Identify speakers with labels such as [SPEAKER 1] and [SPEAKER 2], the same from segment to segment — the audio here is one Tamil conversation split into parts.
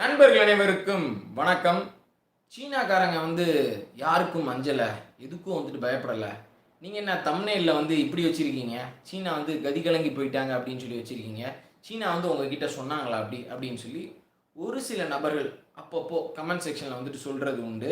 [SPEAKER 1] நண்பர்கள் அனைவருக்கும் வணக்கம். சீனாக்காரங்க வந்து யாருக்கும் அஞ்சலை எதுக்கும் வந்துட்டு பயப்படலை. நீங்கள் என்ன தமிழ்நெல்ல வந்து இப்படி வச்சுருக்கீங்க? சீனா வந்து கதி கலங்கி போயிட்டாங்க அப்படின்னு சொல்லி வச்சுருக்கீங்க. சீனா வந்து உங்ககிட்ட சொன்னாங்களா அப்படி அப்படின்னு சொல்லி ஒரு சில நபர்கள் அப்பப்போ கமெண்ட் செக்ஷனில் வந்துட்டு சொல்கிறது உண்டு.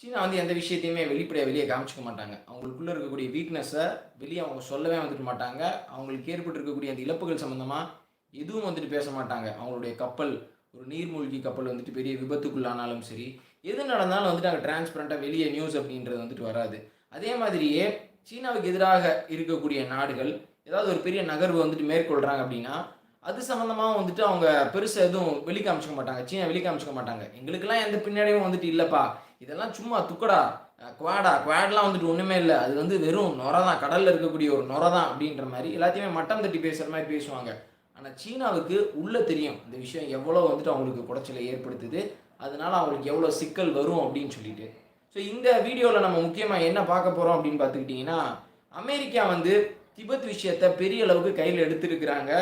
[SPEAKER 1] சீனா வந்து எந்த விஷயத்தையுமே வெளிப்படையாக வெளியே காமிச்சிக்க மாட்டாங்க. அவங்களுக்குள்ளே இருக்கக்கூடிய வீக்னஸை வெளியே அவங்க சொல்லவே வந்துட்டு மாட்டாங்க. அவங்களுக்கு ஏற்பட்டிருக்கக்கூடிய அந்த இழப்புகள் சம்மந்தமாக எதுவும் வந்துட்டு பேச மாட்டாங்க. அவங்களுடைய கப்பல் ஒரு நீர்மூழ்கி கப்பல் வந்துட்டு பெரிய விபத்துக்குள்ளானாலும் சரி எது நடந்தாலும் வந்துட்டு அங்கே டிரான்ஸ்பரண்ட்டாக வெளியே நியூஸ் அப்படின்றது வந்துட்டு வராது. அதே மாதிரியே சீனாவுக்கு எதிராக இருக்கக்கூடிய நாடுகள் ஏதாவது ஒரு பெரிய நகர்வு வந்துட்டு மேற்கொள்கிறாங்க அப்படின்னா அது சம்மந்தமாக வந்துட்டு அவங்க பெருசாக எதுவும் வெளிக்காமிச்சிக்க மாட்டாங்க. சீனா வெளிக்காமிச்சிக்க மாட்டாங்க. எங்களுக்கெல்லாம் எந்த பின்னாடியும் வந்துட்டு இல்லைப்பா. இதெல்லாம் சும்மா துக்கடா குவாடா குவாட்லாம் வந்துட்டு ஒன்றுமே இல்லை. அது வந்து வெறும் நொரை தான் கடலில் இருக்கக்கூடிய ஒரு நொரை தான் அப்படின்ற மாதிரி எல்லாத்தையுமே மட்டம் தட்டி பேசுகிற மாதிரி பேசுவாங்க. ஆனால் சீனாவுக்கு உள்ளே தெரியும். இந்த விஷயம் எவ்வளோ வந்துட்டு அவங்களுக்கு குடைச்சலை ஏற்படுத்துது. அதனால் அவங்களுக்கு எவ்வளோ சிக்கல் வரும் அப்படின்னு சொல்லிட்டு. ஸோ இந்த வீடியோவில் நம்ம முக்கியமாக என்ன பார்க்க போகிறோம் அப்படின்னு பார்த்துக்கிட்டிங்கன்னா அமெரிக்கா வந்து திபெத் விஷயத்தை பெரிய அளவுக்கு கையில் எடுத்திருக்கிறாங்க.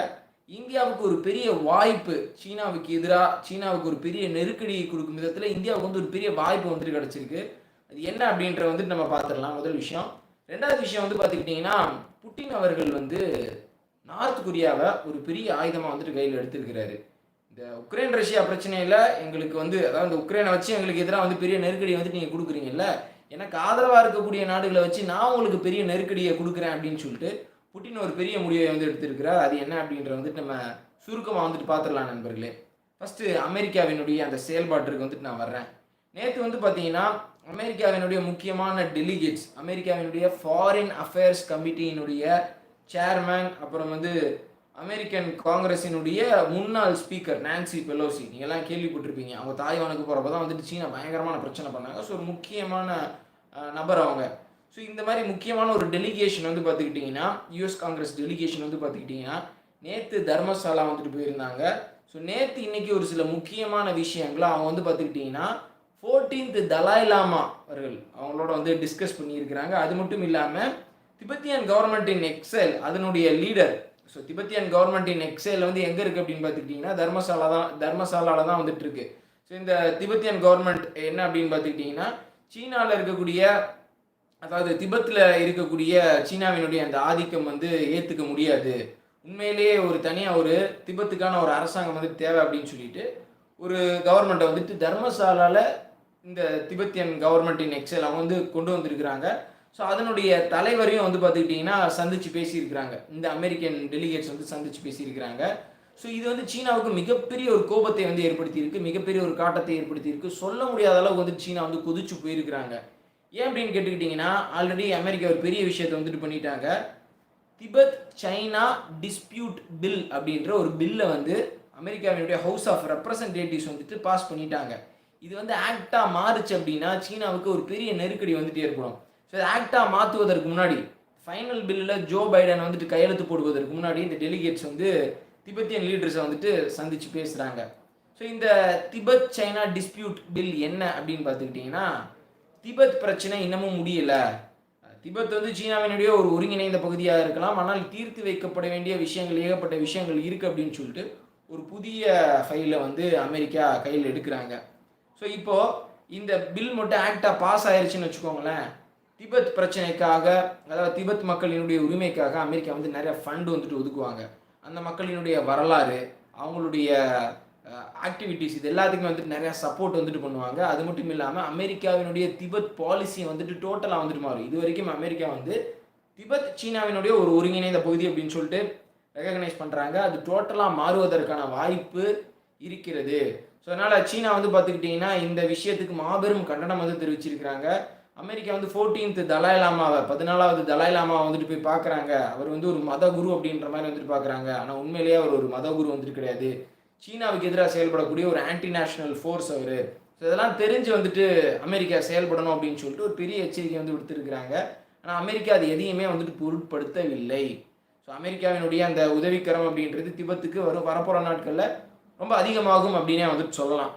[SPEAKER 1] இந்தியாவுக்கு ஒரு பெரிய வாய்ப்பு சீனாவுக்கு எதிராக சீனாவுக்கு ஒரு பெரிய நெருக்கடி கொடுக்கும் விதத்தில் இந்தியாவுக்கு வந்து ஒரு பெரிய வாய்ப்பு வந்துட்டு கிடச்சிருக்கு. அது என்ன அப்படின்ற வந்துட்டு நம்ம பார்த்துடலாம். முதல் விஷயம். ரெண்டாவது விஷயம் வந்து பார்த்துக்கிட்டிங்கன்னா புட்டின் அவர்கள் வந்து நார்த் கொரியாவை ஒரு பெரிய ஆயுதமாக வந்துட்டு கையில் எடுத்திருக்கிறாரு. இந்த உக்ரைன் ரஷ்யா பிரச்சனையில் எங்களுக்கு வந்து அதாவது இந்த உக்ரைனை வச்சு எங்களுக்கு எதிராக வந்து பெரிய நெருக்கடியை வந்துட்டு நீங்கள் கொடுக்குறீங்கல்ல? எனக்கு ஆதரவாக இருக்கக்கூடிய நாடுகளை வச்சு நான் உங்களுக்கு பெரிய நெருக்கடியை கொடுக்குறேன் அப்படின்னு சொல்லிட்டு புட்டின் ஒரு பெரிய முடிவை வந்து எடுத்திருக்கிறார். அது என்ன அப்படின்ற வந்துட்டு நம்ம சுருக்கமாக வந்துட்டு பார்த்துடலாம் நண்பர்களே. ஃபஸ்ட்டு அமெரிக்காவினுடைய அந்த செயல்பாட்டிற்கு வந்துட்டு நான் வர்றேன். நேற்று வந்து பார்த்தீங்கன்னா அமெரிக்காவினுடைய முக்கியமான டெலிகேட்ஸ் அமெரிக்காவினுடைய ஃபாரின் அஃபேர்ஸ் கமிட்டியினுடைய சேர்மேன் அப்புறம் வந்து அமெரிக்கன் காங்கிரஸினுடைய முன்னாள் ஸ்பீக்கர் நான்சி பெலோசி நீங்கள்லாம் கேள்விப்பட்டிருப்பீங்க. அவங்க தாய்வானுக்கு போகிறப்ப தான் வந்துட்டு சீனா பயங்கரமான பிரச்சனை பண்ணாங்க. ஸோ ஒரு முக்கியமான நபர் அவங்க. ஸோ இந்த மாதிரி முக்கியமான ஒரு டெலிகேஷன் வந்து பார்த்துக்கிட்டிங்கன்னா யூஎஸ் காங்கிரஸ் டெலிகேஷன் வந்து பார்த்துக்கிட்டிங்கன்னா நேற்று தர்மசாலா வந்துட்டு போயிருந்தாங்க. ஸோ நேற்று இன்றைக்கி ஒரு சில முக்கியமான விஷயங்களை அவங்க வந்து பார்த்துக்கிட்டிங்கன்னா ஃபோர்டீன்த் தலாய் லாமா அவர்கள் அவங்களோட வந்து டிஸ்கஸ் பண்ணியிருக்கிறாங்க. அது மட்டும் இல்லாமல் திபெத்தியன் கவர்மெண்ட் இன் அதனுடைய லீடர் ஸோ திபெத்தியன் கவர்மெண்ட் இன் வந்து எங்கே இருக்குது அப்படின்னு பார்த்துக்கிட்டிங்கன்னா தர்மசாலா தான் தர்மசாலாவில் தான் வந்துட்டு இருக்கு ஸோ இந்த திபெத்தியன் கவர்மெண்ட் என்ன அப்படின்னு பார்த்துக்கிட்டிங்கன்னா சீனாவில் இருக்கக்கூடிய அதாவது திபத்தில் இருக்கக்கூடிய சீனாவினுடைய அந்த ஆதிக்கம் வந்து ஏற்றுக்க முடியாது. உண்மையிலேயே ஒரு தனியாக ஒரு திபெத்துக்கான ஒரு அரசாங்கம் வந்து தேவை அப்படின்னு சொல்லிட்டு ஒரு கவர்மெண்ட்டை வந்துட்டு தர்மசாலாவில் இந்த திபெத்தியன் கவர்மெண்ட்டின் எக்ஸல் அவங்க வந்து கொண்டு வந்திருக்கிறாங்க. ஸோ அதனுடைய தலைவரையும் வந்து பார்த்துக்கிட்டிங்கன்னா சந்தித்து பேசியிருக்கிறாங்க. இந்த அமெரிக்கன் டெலிகேட்ஸ் வந்து சந்தித்து பேசியிருக்கிறாங்க. ஸோ இது வந்து சீனாவுக்கு மிகப்பெரிய ஒரு கோபத்தை வந்து ஏற்படுத்தியிருக்கு மிகப்பெரிய ஒரு காட்டத்தை ஏற்படுத்தியிருக்கு. சொல்ல முடியாத அளவுக்கு வந்து சீனா வந்து கொதிச்சு போயிருக்கிறாங்க. ஏன் அப்படின்னு கேட்டுக்கிட்டிங்கன்னா ஆல்ரெடி அமெரிக்கா ஒரு பெரிய விஷயத்தை வந்துட்டு பண்ணிட்டாங்க. திபெத் சைனா டிஸ்பியூட் பில் அப்படின்ற ஒரு பில்லை வந்து அமெரிக்காவினுடைய ஹவுஸ் ஆஃப் ரெப்ரசன்டேட்டிவ்ஸ் வந்துட்டு பாஸ் பண்ணிட்டாங்க. இது வந்து ஆக்டாக மாறுச்சு அப்படின்னா சீனாவுக்கு ஒரு பெரிய நெருக்கடி வந்துட்டு ஏற்படும் ஸோ இதை ஆக்டாக மாற்றுவதற்கு முன்னாடி ஃபைனல் பில்லில் ஜோ பைடன் வந்துட்டு கையெழுத்து போடுவதற்கு முன்னாடி இந்த டெலிகேட்ஸ் வந்து திபெத்தியன் லீடர்ஸை வந்துட்டு சந்தித்து பேசுகிறாங்க ஸோ இந்த திபெத் சைனா டிஸ்பியூட் பில் என்ன அப்படின்னு பார்த்துக்கிட்டிங்கன்னா திபெத் பிரச்சனை இன்னமும் முடியல. திபெத் வந்து சீனாவினுடைய ஒரு ஒருங்கிணைந்த பகுதியாக இருக்கலாம் ஆனால் தீர்த்து வைக்கப்பட வேண்டிய விஷயங்கள் ஏகப்பட்ட விஷயங்கள் இருக்குது அப்படின்னு சொல்லிட்டு ஒரு புதிய ஃபைலை வந்து அமெரிக்கா கையில் எடுக்கிறாங்க. ஸோ இப்போது இந்த பில் மட்டும் ஆக்டாக பாஸ் ஆயிடுச்சுன்னு வச்சுக்கோங்களேன் திபெத் பிரச்சனைக்காக அதாவது திபெத் மக்களினுடைய உரிமைக்காக அமெரிக்கா வந்து நிறைய ஃபண்ட் வந்துட்டு ஒதுக்குவாங்க. அந்த மக்களினுடைய வரலாறு அவங்களுடைய ஆக்டிவிட்டீஸ் இது எல்லாத்துக்குமே வந்துட்டு நிறைய சப்போர்ட் வந்துட்டு பண்ணுவாங்க. அது மட்டும் இல்லாமல் அமெரிக்காவினுடைய திபெத் பாலிசியை வந்துட்டு டோட்டலாக வந்துட்டு மாறும். இது வரைக்கும் அமெரிக்கா வந்து திபெத் சீனாவினுடைய ஒரு ஒருங்கிணைந்த பகுதி அப்படின்னு சொல்லிட்டு ரெகக்னைஸ் பண்ணுறாங்க அது டோட்டலாக மாறுவதற்கான வாய்ப்பு இருக்கிறது. ஸோ அதனால் சீனா வந்து பார்த்துக்கிட்டிங்கன்னா இந்த விஷயத்துக்கு மாபெரும் கண்டனம் வந்து தெரிவிச்சிருக்கிறாங்க. அமெரிக்கா வந்து ஃபோர்டீன்த் தலாய் லாமாவை பதினாலாவது தலாய் லாமாவை வந்துட்டு போய் பார்க்குறாங்க. அவர் வந்து ஒரு மத குரு அப்படின்ற மாதிரி வந்துட்டு பார்க்குறாங்க. ஆனால் உண்மையிலேயே அவர் ஒரு மத குரு வந்துட்டு கிடையாது. சீனாவுக்கு எதிராக செயல்படக்கூடிய ஒரு ஆன்டி நேஷனல் ஃபோர்ஸ் அவர். ஸோ இதெல்லாம் தெரிஞ்சு வந்துட்டு அமெரிக்கா செயல்படணும் அப்படின்னு சொல்லிட்டு ஒரு பெரிய எச்சரிக்கை வந்து விடுத்திருக்கிறாங்க. ஆனால் அமெரிக்கா அது எதையுமே வந்துட்டு பொருட்படுத்தவில்லை. ஸோ அமெரிக்காவினுடைய அந்த உதவிக்கரம் அப்படின்றது திபெத்துக்கு வரும். வரப்போகிற நாட்களில் ரொம்ப அதிகமாகும் அப்படின்னே வந்துட்டு சொல்லலாம்.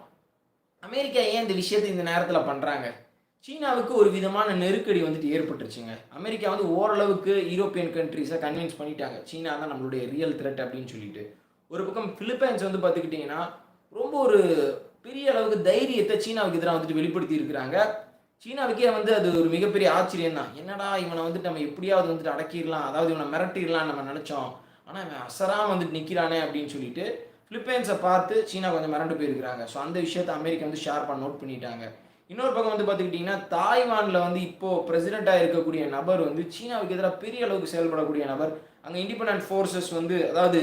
[SPEAKER 1] அமெரிக்கா ஏன் இந்த விஷயத்தை இந்த நேரத்தில் பண்ணுறாங்க சீனாவுக்கு ஒரு விதமான நெருக்கடி வந்துட்டு ஏற்பட்டுருச்சுங்க. அமெரிக்கா வந்து ஓரளவுக்கு யூரோப்பியன் கண்ட்ரீஸை கன்வின்ஸ் பண்ணிட்டாங்க. சீனா தான் நம்மளுடைய ரியல் த்ரெட் அப்படின்னு சொல்லிட்டு. ஒரு பக்கம் பிலிப்பைன்ஸ் வந்து பார்த்துக்கிட்டிங்கன்னா ரொம்ப ஒரு பெரிய அளவுக்கு தைரியத்தை சீனாவுக்கு எதிராக வந்துட்டு வெளிப்படுத்தி இருக்கிறாங்க. சீனாவுக்கே வந்து அது ஒரு மிகப்பெரிய ஆச்சரியம் தான். என்னடா இவனை வந்துட்டு நம்ம எப்படியாவது வந்துட்டு அடக்கிடலாம் அதாவது இவனை மிரட்டிடலாம் நம்ம நினச்சோம். ஆனால் இவன் அசராக வந்துட்டு நிற்கிறானே அப்படின்னு சொல்லிட்டு பிலிப்பைன்ஸை பார்த்து சீனா கொஞ்சம் மிரண்டு போயிருக்கிறாங்க. ஸோ அந்த விஷயத்தை அமெரிக்கா வந்து ஷேர் பண்ண நோட் பண்ணிட்டாங்க. இன்னொரு பக்கம் வந்து பார்த்துக்கிட்டிங்கன்னா தாய்வானில் வந்து இப்போது பிரசிடெண்ட்டாக இருக்கக்கூடிய நபர் வந்து சீனாவுக்கு எதிராக பெரிய அளவுக்கு செயல்படக்கூடிய நபர். அங்கே இண்டிபெண்டன்ட் ஃபோர்ஸஸ் வந்து அதாவது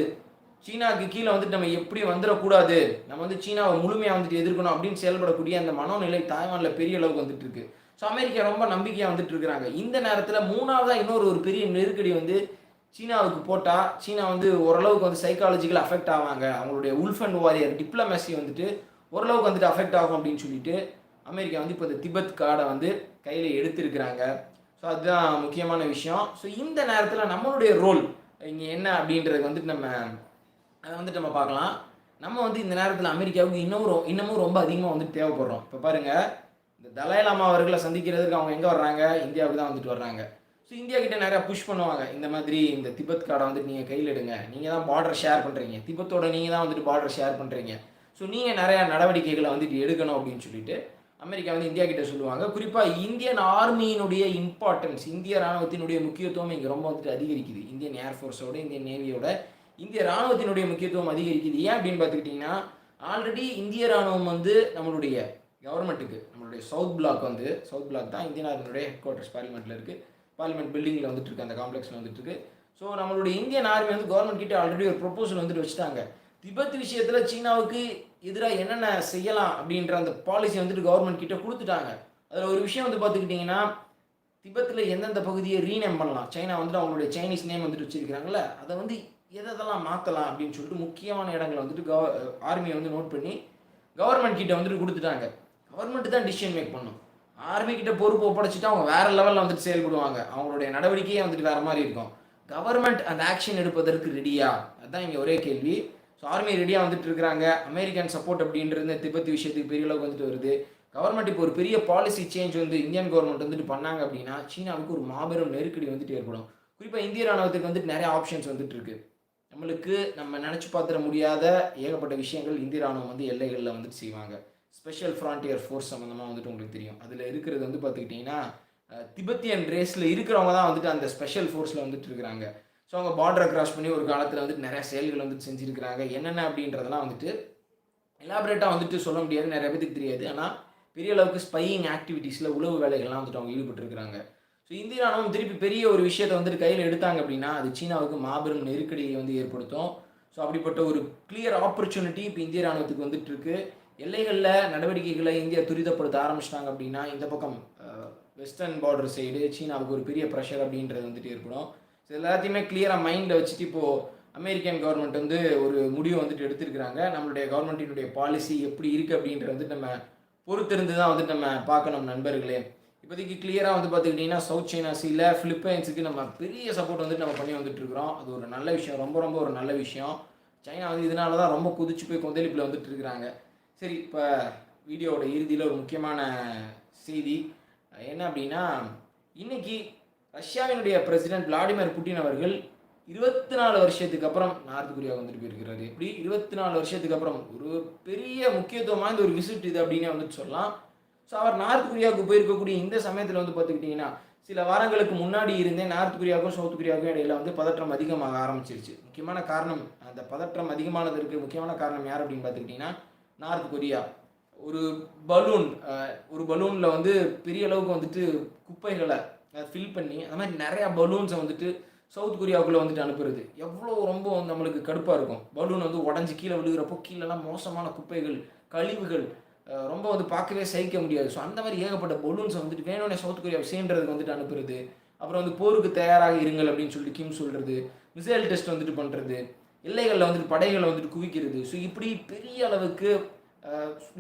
[SPEAKER 1] சீனாவுக்கு கீழே வந்துட்டு நம்ம எப்படி வந்துடக்கூடாது? நம்ம வந்து சீனாவை முழுமையாக வந்துட்டு எதிர்க்கணும் அப்படின்னு செயல்படக்கூடிய அந்த மனோநிலை தாய்வானில் பெரிய அளவுக்கு வந்துட்டு இருக்கு. ஸோ அமெரிக்கா ரொம்ப நம்பிக்கையாக வந்துட்டு இருக்கிறாங்க. இந்த நேரத்தில் மூணாவதாக இன்னொரு ஒரு பெரிய நெருக்கடி வந்து சீனாவுக்கு போட்டால் சீனா வந்து ஓரளவுக்கு வந்து சைக்காலஜிக்கல் அஃபெக்ட் ஆவாங்க. அவங்களுடைய உல்ஃப் அண்ட் வாரியர் டிப்ளமேசி வந்துட்டு ஓரளவுக்கு வந்துட்டு அஃபெக்ட் ஆகும் அப்படின்னு சொல்லிட்டு அமெரிக்கா வந்து இப்போ இந்த திபெத் கார்டை வந்து கையில் எடுத்திருக்கிறாங்க. ஸோ அதுதான் முக்கியமான விஷயம். ஸோ இந்த நேரத்தில் நம்மளுடைய ரோல் இங்கே என்ன அப்படின்றது வந்துட்டு நம்ம அதை வந்துட்டு நம்ம பார்க்கலாம். நம்ம வந்து இந்த நேரத்தில் அமெரிக்காவுக்கு இன்னமும் இன்னமும் ரொம்ப அதிகமாக வந்துட்டு தேவைப்படுறோம். இப்போ பாருங்கள் இந்த தலாய்லாமா அவர்களை சந்திக்கிறதுக்கு அவங்க எங்கே வர்றாங்க? இந்தியாவுக்கு தான் வந்துட்டு வர்றாங்க. ஸோ இந்தியா கிட்ட நிறையா புஷ் பண்ணுவாங்க. இந்த மாதிரி இந்த திபெத் கார்டை வந்துட்டு நீங்கள் கையில் எடுங்க. நீங்கள் தான் பார்டர் ஷேர் பண்ணுறீங்க திபெத்தோட நீங்கள் தான் வந்துட்டு பார்டர் ஷேர் பண்ணுறீங்க ஸோ நீங்கள் நிறையா நடவடிக்கைகளை வந்துட்டு எடுக்கணும் அப்படின்னு சொல்லிட்டு அமெரிக்கா வந்து இந்தியா கிட்ட சொல்லுவாங்க. குறிப்பாக இந்தியன் ஆர்மியினுடைய இம்பார்ட்டன்ஸ் இந்திய ராணுவத்தினுடைய முக்கியத்துவம் இங்கே ரொம்ப வந்துட்டு அதிகரிக்குது. இந்தியன் ஏர்ஃபோர்ஸோட இந்தியன் நேவியோட இந்திய ராணுவத்தினுடைய முக்கியத்துவம் அதிகரிக்குது. ஏன் அப்படின்னு பார்த்துக்கிட்டிங்கன்னா ஆல்ரெடி இந்திய ராணுவம் வந்து நம்மளுடைய கவர்மெண்ட்டுக்கு நம்மளுடைய சவுத் பிளாக் வந்து சவுத் பிளாக் தான் இந்தியன் ஆர்மியுடைய ஹெட் குவார்ட்டர்ஸ் பார்லிமெண்ட்டில் இருக்குது பார்லிமெண்ட் பில்டிங்கில் வந்துட்டு இருக்கு அந்த காம்ப்ளெக்ஸில் வந்துட்டு இருக்கு. ஸோ நம்மளுடைய இந்தியன் ஆர்மி வந்து கவர்மெண்ட் கிட்ட ஆல்ரெடி ஒரு ப்ரொப்போசல் வந்துட்டு வச்சுட்டாங்க. திபெத் விஷயத்தில் சீனாவுக்கு எதிராக என்னென்ன செய்யலாம் அப்படின்ற அந்த பாலிசி வந்துட்டு கவர்மெண்ட் கிட்ட கொடுத்துட்டாங்க. அதில் ஒரு விஷயம் வந்து பார்த்துக்கிட்டிங்கன்னா திபெத்தில் எந்தெந்த பகுதியை ரீநேம் பண்ணலாம்? சைனா வந்துட்டு அவங்களுடைய சைனீஸ் நேம் வந்துட்டு வச்சிருக்கிறாங்கல்ல அதை வந்து எதெல்லாம் மாற்றலாம் அப்படின்னு சொல்லிட்டு முக்கியமான இடங்களை வந்துட்டு கவ ஆர்மியை வந்து நோட் பண்ணி கவர்மெண்ட் கிட்ட வந்துட்டு கொடுத்துட்டாங்க. கவர்மெண்ட் தான் டிசிஷன் மேக் பண்ணும். ஆர்மி கிட்ட பொறுப்பு ஒப்படைச்சிட்டு அவங்க வேற லெவலில் வந்துட்டு செயல்படுவாங்க. அவங்களுடைய நடவடிக்கையே வந்துட்டு வேற மாதிரி இருக்கும். கவர்மெண்ட் அந்த ஆக்ஷன் எடுப்பதற்கு ரெடியா அதுதான் இங்கே ஒரே கேள்வி. ஸோ ஆர்மி ரெடியாக வந்துட்டு இருக்கிறாங்க அமெரிக்கன் சப்போர்ட் அப்படின்றது இந்த திபெத் விஷயத்துக்கு பெரிய அளவுக்கு வந்துட்டு வருது. கவர்மெண்ட் இப்போ ஒரு பெரிய பாலிசி சேஞ்ச் வந்து இந்தியன் கவர்மெண்ட் வந்துட்டு பண்ணாங்க அப்படின்னா சீனாவுக்கு ஒரு மாபெரும் நெருக்கடி வந்துட்டு ஏற்படும். குறிப்பாக இந்திய ராணுவத்துக்கு வந்துட்டு நிறைய ஆப்ஷன்ஸ் வந்துட்டு இருக்கு. நம்மளுக்கு நம்ம நினச்சி பார்த்துட முடியாத ஏகப்பட்ட விஷயங்கள் இந்திய ராணுவம் வந்து எல்லைகளில் வந்துட்டு செய்வாங்க. ஸ்பெஷல் ஃப்ரான்டியர் ஃபோர்ஸ் சம்மந்தமாக வந்துட்டு உங்களுக்கு தெரியும். அதில் இருக்கிறது வந்து பார்த்துக்கிட்டிங்கன்னா திபெத்தியன் ரேஸில் இருக்கிறவங்க தான் வந்துட்டு அந்த ஸ்பெஷல் ஃபோர்ஸில் வந்துட்டு இருக்கிறாங்க. ஸோ அவங்க பார்டரை கிராஸ் பண்ணி ஒரு காலத்தில் வந்துட்டு நிறைய செயல்கள் வந்துட்டு செஞ்சுருக்கிறாங்க. என்னென்ன அப்படின்றதெல்லாம் வந்துட்டு எலாபரேட்டாக வந்துட்டு சொல்ல முடியாது. நிறைய பேருக்கு தெரியாது. ஆனால் பெரிய அளவுக்கு ஸ்பையிங் ஆக்டிவிட்டீஸில் உளவு வேலைகள்லாம் வந்துட்டு அவங்க ஈடுபட்டுருக்கிறாங்க. ஸோ இந்திய ராணுவம் திருப்பி பெரிய ஒரு விஷயத்தை வந்துட்டு கையில் எடுத்தாங்க அப்படின்னா அது சீனாவுக்கு மாபெரும் நெருக்கடியை வந்து ஏற்படுத்தும். ஸோ அப்படிப்பட்ட ஒரு கிளியர் ஆப்பர்ச்சுனிட்டி இப்போ இந்திய ராணுவத்துக்கு வந்துட்டு இருக்கு. எல்லைகளில் நடவடிக்கைகளை இந்தியா துரிதப்படுத்த ஆரம்பிச்சிட்டாங்க அப்படின்னா இந்த பக்கம் வெஸ்டர்ன் பார்டர் சைடு சீனாவுக்கு ஒரு பெரிய ப்ரெஷர் அப்படின்றது வந்துட்டு ஏற்படும். ஸோ எல்லாத்தையுமே கிளியராக மைண்டில் வச்சுட்டு இப்போது அமெரிக்கன் கவர்மெண்ட் வந்து ஒரு முடிவு வந்துட்டு எடுத்திருக்கிறாங்க. நம்மளுடைய கவர்மெண்ட்டினுடைய பாலிசி எப்படி இருக்குது அப்படின்றது வந்துட்டு நம்ம பொறுத்திருந்து தான் வந்துட்டு நம்ம பார்க்கணும் நண்பர்களே. இப்போதைக்கு கிளியராக வந்து பார்த்துக்கிட்டிங்கன்னா சவுத் சைனா சீல ஃபிலிப்பைன்ஸுக்கு நம்ம பெரிய சப்போர்ட் வந்துட்டு நம்ம பண்ணி வந்துட்டு இருக்கிறோம். அது ஒரு நல்ல விஷயம். ரொம்ப ரொம்ப ஒரு நல்ல விஷயம். சைனா வந்து இதனால தான் ரொம்ப குதிச்சு போய் கொந்தளிப்பில் வந்துட்டு இருக்கிறாங்க. சரி இப்போ வீடியோவோட இறுதியில் ஒரு முக்கியமான செய்தி. என்ன அப்படின்னா இன்னைக்கு ரஷ்யாவினுடைய பிரசிடென்ட் விளாடிமிர் புட்டின் அவர்கள் இருபத்தி நாலு வருஷத்துக்கு அப்புறம் நார்த் கொரியா வந்துட்டு போயிருக்கிறாரு. எப்படி இருபத்தி நாலு வருஷத்துக்கு அப்புறம் ஒரு பெரிய முக்கியத்துவம் வாய்ந்த ஒரு விசிட் இது அப்படின்னு வந்துட்டு சொல்லலாம். ஸோ அவர் நார்த் கொரியாவுக்கு போயிருக்கக்கூடிய இந்த சமயத்தில் வந்து பார்த்துக்கிட்டிங்கன்னா சில வாரங்களுக்கு முன்னாடி இருந்தே நார்த் கொரியாவுக்கும் சவுத் கொரியாவுக்கும் இடையில வந்து பதற்றம் அதிகமாக ஆரம்பிச்சிருச்சு. முக்கியமான காரணம் அந்த பதற்றம் அதிகமானதற்கு முக்கியமான காரணம் யார் அப்படின்னு பார்த்துக்கிட்டிங்கன்னா நார்த் கொரியா ஒரு பலூன் ஒரு பலூனில் வந்து பெரிய அளவுக்கு வந்துட்டு குப்பைகளை ஃபில் பண்ணி அந்த மாதிரி நிறையா பலூன்ஸை வந்துட்டு சவுத் கொரியாவுக்குள்ளே வந்துட்டு அனுப்புறது. எவ்வளோ ரொம்ப வந்து நம்மளுக்கு கடுப்பாக இருக்கும். பலூன் வந்து உடஞ்சி கீழே விழுகிறப்போ கீழெல்லாம் மோசமான குப்பைகள் கழிவுகள் ரொம்ப வந்து பார்க்கவே சகிக்க முடியாது. ஸோ அந்த மாதிரி ஏகப்பட்ட பலூன்ஸை வந்துட்டு வேணும்னே சவுத் கொரியாவை சேர்ன்றதுக்கு வந்துட்டு அனுப்புறது. அப்புறம் வந்து போருக்கு தயாராக இருங்கள் அப்படின்னு சொல்லிட்டு கிம் சொல்கிறது மிசைல் டெஸ்ட் வந்துட்டு பண்ணுறது எல்லைகளில் வந்துட்டு படைகளை வந்துட்டு குவிக்கிறது. ஸோ இப்படி பெரிய அளவுக்கு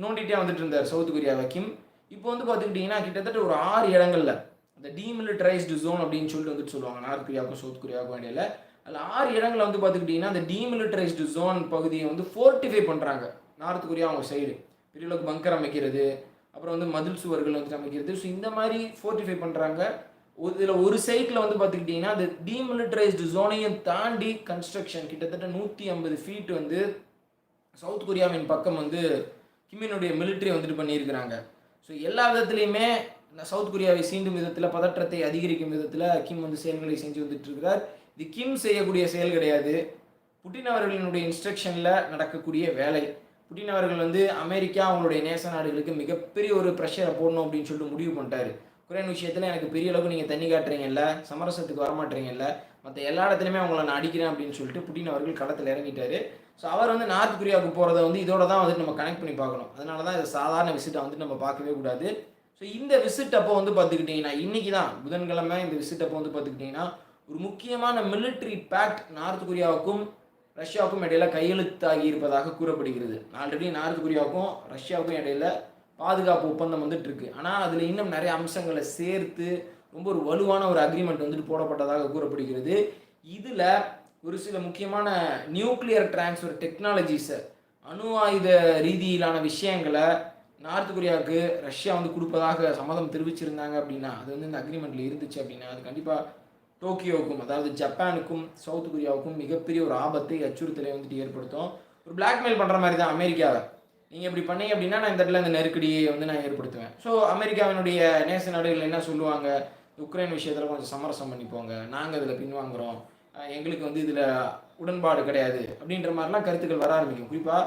[SPEAKER 1] நோண்டிகிட்டே வந்துட்டு இருந்தார் சவுத் கொரியாவை கிம். இப்போ வந்து பார்த்துக்கிட்டிங்கன்னா கிட்டத்தட்ட ஒரு ஆறு இடங்களில் இந்த டீமிலிட்டரைஸ்டு ஜோன் அப்படின்னு சொல்லிட்டு வந்துட்டு சொல்லுவாங்க. நார்த் கொரியாவுக்கும் சவுத் கொரியாவுக்கும் இடையில. அதில் ஆறு இடங்களில் வந்து பார்த்துக்கிட்டிங்கன்னா அந்த டீமிலிட்டரைஸ்டு ஜோன் பகுதியை வந்து ஃபோர்ட்டிஃபை பண்ணுறாங்க நார்த் கொரியா அவங்க சைடு பெரிய அளவுக்கு பங்கர் அமைக்கிறது அப்புறம் வந்து மதில் சுவர்கள் வந்துட்டு அமைக்கிறது. ஸோ இந்த மாதிரி ஃபோர்ட்டிஃபை பண்ணுறாங்க இதில் ஒரு சைட்டில் வந்து பார்த்துக்கிட்டிங்கன்னா அந்த டீமிலிட்டரைஸ்டு ஜோனையும் தாண்டி கன்ஸ்ட்ரக்ஷன் கிட்டத்தட்ட நூற்றி ஐம்பது ஃபீட் வந்து சவுத் கொரியாவின் பக்கம் வந்து கிமினுடைய மிலிட்ரி வந்துட்டு பண்ணியிருக்கிறாங்க. ஸோ எல்லா விதத்துலையுமே சவுத் கொரியாவை சீண்டும் விதத்தில் பதற்றத்தை அதிகரிக்கும் விதத்தில் கிம் வந்து செயல்களை செஞ்சு வந்துட்டு இருக்கிறார் இது கிம் செய்யக்கூடிய செயல் கிடையாது. புட்டின் அவர்களினுடைய இன்ஸ்ட்ரக்ஷனில் நடக்கக்கூடிய வேலை. புட்டின் அவர்கள் வந்து அமெரிக்கா அவங்களுடைய நேச நாடுகளுக்கு மிகப்பெரிய ஒரு ப்ரெஷரை போடணும் அப்படின்னு சொல்லிட்டு முடிவு பண்ணிட்டாரு. உக்ரைன் விஷயத்தில் எனக்கு பெரிய அளவுக்கு நீங்கள் தண்ணி காட்டுறீங்கல்ல சமரசத்துக்கு வரமாட்டீங்கல்ல மற்ற எல்லா இடத்துலையுமே அவங்கள நான் அடிக்கிறேன் அப்படின்னு சொல்லிட்டு புட்டின் அவர்கள் களத்தில் இறங்கிட்டார். ஸோ அவர் வந்து நார்த் கொரியாவுக்கு போகிறத வந்து இதோட தான் வந்துட்டு நம்ம கனெக்ட் பண்ணி பார்க்கணும். அதனால தான் இது சாதாரண விசிட்டை வந்துட்டு நம்ம பார்க்கவே கூடாது. ஸோ இந்த விசிட் அப்போ வந்து பார்த்துக்கிட்டிங்கன்னா இன்றைக்கி தான் புதன்கிழமை இந்த விசிட் அப்போ வந்து பார்த்துக்கிட்டிங்கன்னா ஒரு முக்கியமான மிலிட்ரி பேக்ட் நார்த் கொரியாவுக்கும் ரஷ்யாவுக்கும் இடையில கையெழுத்தாகி இருப்பதாக கூறப்படுகிறது. ஆல்ரெடி நார்த் கொரியாவுக்கும் ரஷ்யாவுக்கும் இடையில பாதுகாப்பு ஒப்பந்தம் வந்துட்டு இருக்கு. ஆனால் அதில் இன்னும் நிறைய அம்சங்களை சேர்த்து ரொம்ப ஒரு வலுவான ஒரு அக்ரிமெண்ட் வந்துட்டு போடப்பட்டதாக கூறப்படுகிறது. இதில் ஒரு சில முக்கியமான நியூக்ளியர் டிரான்ஸ்ஃபர் டெக்னாலஜிஸை அணு ஆயுத ரீதியிலான விஷயங்களை நார்த் கொரியாவுக்கு ரஷ்யா வந்து கொடுப்பதாக சம்மதம் தெரிவிச்சிருந்தாங்க அப்படின்னா அது வந்து இந்த அக்ரிமெண்ட்டில் இருந்துச்சு அப்படின்னா அது கண்டிப்பாக டோக்கியோவுக்கும் அதாவது ஜப்பானுக்கும் சவுத் கொரியாவுக்கும் மிகப்பெரிய ஒரு ஆபத்தை அச்சுறுத்தலை வந்துட்டு ஏற்படுத்தும். ஒரு பிளாக்மெயில் பண்ணுற மாதிரி தான் அமெரிக்காவை. நீங்கள் இப்படி பண்ணீங்க அப்படின்னா நான் இந்த இடத்துல இந்த நெருக்கடியை வந்து நான் ஏற்படுத்துவேன். ஸோ அமெரிக்காவினுடைய நேச நாடுகள் என்ன சொல்லுவாங்க? உக்ரைன் விஷயத்தில் கொஞ்சம் சமரசம் பண்ணிப்போங்க நாங்கள் இதில் பின்வாங்குறோம். எங்களுக்கு வந்து இதில் உடன்பாடு கிடையாது. அப்படின்ற மாதிரிலாம் கருத்துக்கள் வர ஆரம்பிக்கும். குறிப்பாக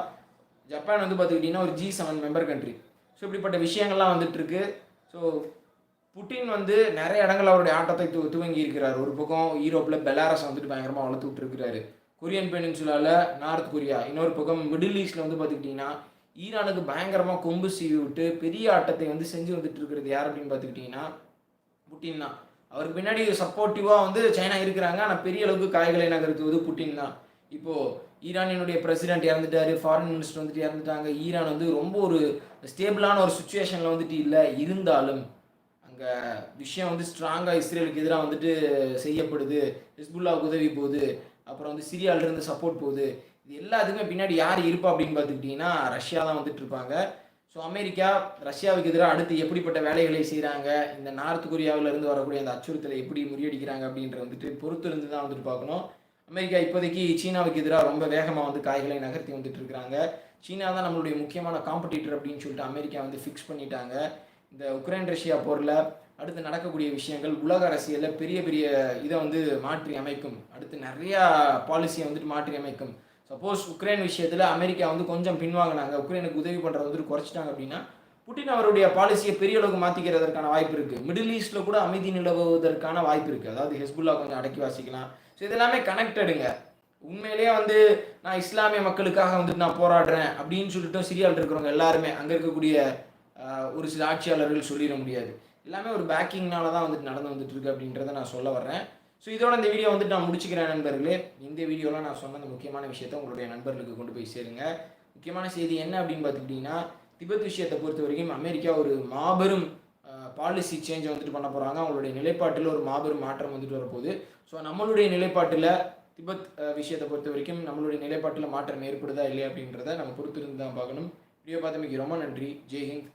[SPEAKER 1] ஜப்பான் வந்து பார்த்துக்கிட்டிங்கன்னா ஒரு G seven member country so இப்படிப்பட்ட விஷயங்கள்லாம் வந்துட்டுருக்கு. ஸோ புட்டின் வந்து நிறைய இடங்கள் அவருடைய ஆட்டத்தை து துவங்கி இருக்கிறார் ஒரு பக்கம் யூரோப்பில் பெலாரஸ் வந்துட்டு பயங்கரமாக வளர்த்து விட்டுருக்கிறாரு. கொரியன் பெனின்சுலாவில் நார்த் கொரியா இன்னொரு பக்கம் மிடில் ஈஸ்டில் வந்து பார்த்துக்கிட்டிங்கன்னா ஈரானுக்கு பயங்கரமாக கொம்பு சீவி விட்டு பெரிய ஆட்டத்தை வந்து செஞ்சு வந்துட்டு இருக்கிறது யார் அப்படின்னு பார்த்துக்கிட்டிங்கன்னா புட்டின் தான். அவருக்கு பின்னாடி சப்போர்ட்டிவாக வந்து சைனா இருக்கிறாங்க. ஆனால் பெரிய அளவுக்கு காய்களை நகர்த்துவது புட்டின் தான். இப்போது ஈரானியனுடைய பிரசிடென்ட் இறந்துட்டாரு ஃபாரின் மினிஸ்டர் வந்துட்டு இறந்துட்டாங்க. ஈரான் வந்து ரொம்ப ஒரு ஸ்டேபிளான ஒரு சுச்சுவேஷனில் வந்துட்டு இல்லை. இருந்தாலும் அங்கே விஷயம் வந்து ஸ்ட்ராங்காக இஸ்ரேலுக்கு எதிராக வந்துட்டு செய்யப்படுது. ஹிஸ்புல்லாவுக்கு உதவி போகுது. அப்புறம் வந்து சிரியாவிலேருந்து சப்போர்ட் போகுது. இது எல்லாத்துக்குமே பின்னாடி யார் இருப்பா அப்படின்னு பார்த்துக்கிட்டிங்கன்னா ரஷ்யா தான் வந்துட்டு இருப்பாங்க. ஸோ அமெரிக்கா ரஷ்யாவுக்கு எதிராக அடுத்து எப்படிப்பட்ட வேலைகளை செய்கிறாங்க இந்த நார்த் கொரியாவிலேருந்து வரக்கூடிய அந்த அச்சுறுத்தலை எப்படி முறியடிக்கிறாங்க அப்படின்ற வந்துட்டு பொறுத்திருந்து தான் வந்துட்டு பார்க்கணும். அமெரிக்கா இப்போதைக்கு சீனாவுக்கு எதிராக ரொம்ப வேகமாக வந்து காய்களை நகர்த்தி வந்துட்டு இருக்கிறாங்க. சீனா தான் நம்மளுடைய முக்கியமான காம்படிட்டர் அப்படின்னு சொல்லிட்டு அமெரிக்கா வந்து ஃபிக்ஸ் பண்ணிட்டாங்க. இந்த உக்ரைன் ரஷ்யா போரில் அடுத்து நடக்கக்கூடிய விஷயங்கள் உலக அரசியலில் பெரிய பெரிய இதை வந்து மாற்றி அமைக்கும். அடுத்து நிறையா பாலிசியை வந்துட்டு மாற்றி அமைக்கும். சப்போஸ் உக்ரைன் விஷயத்தில் அமெரிக்கா வந்து கொஞ்சம் பின்வாங்கினாங்க. உக்ரைனுக்கு உதவி பண்ணுறது வந்துட்டு குறைச்சிட்டாங்க அப்படின்னா புட்டின் அவருடைய பாலிசியை பெரிய அளவுக்கு மாற்றிக்கிறதற்கான வாய்ப்பு இருக்குது மிடில் ஈஸ்ட்டில் கூட அமைதி நிலவுவதற்கான வாய்ப்பு இருக்குது அதாவது ஹெஸ்புல்லா கொஞ்சம் அடக்கி வாசிக்கலாம். ஸோ இதெல்லாமே கனெக்டடுங்க உண்மையிலேயே வந்து நான் இஸ்லாமிய மக்களுக்காக வந்துட்டு நான் போராடுறேன் அப்படின்னு சொல்லிட்டு சிரியாவில் இருக்கிறவங்க எல்லாருமே அங்கே இருக்கக்கூடிய ஒரு சில ஆட்சியாளர்கள் சொல்லிட முடியாது. எல்லாமே ஒரு பேக்கிங்னால தான் வந்துட்டு நடந்து வந்துட்டு இருக்கு அப்படின்றத நான் சொல்ல வர்றேன். ஸோ இதோட இந்த வீடியோ வந்துட்டு நான் முடிச்சுக்கிறேன் நண்பர்களே. இந்த வீடியோவில் நான் சொன்ன அந்த முக்கியமான விஷயத்த உங்களுடைய நண்பர்களுக்கு கொண்டு போய் சேருங்க. முக்கியமான செய்தி என்ன அப்படின்னு பார்த்துக்கிட்டிங்கன்னா திபெத் விஷயத்தை பொறுத்த வரைக்கும் அமெரிக்கா ஒரு மாபெரும் பாலிசி சேஞ்சை வந்துட்டு பண்ண போகிறாங்க அவங்களுடைய நிலைப்பாட்டில் ஒரு மாபெரும் மாற்றம் வந்துட்டு வரப்போகுது. ஸோ நம்மளுடைய நிலைப்பாட்டில் திபெத் விஷயத்தை பொறுத்த வரைக்கும் நம்மளுடைய நிலைப்பாட்டில் மாற்றம் ஏற்படுதா இல்லையா அப்படின்றத நம்ம பொறுத்திருந்து தான் பார்க்கணும். வீடியோ பார்த்தமைக்கு ரொம்ப நன்றி. ஜெய் ஹிந்த்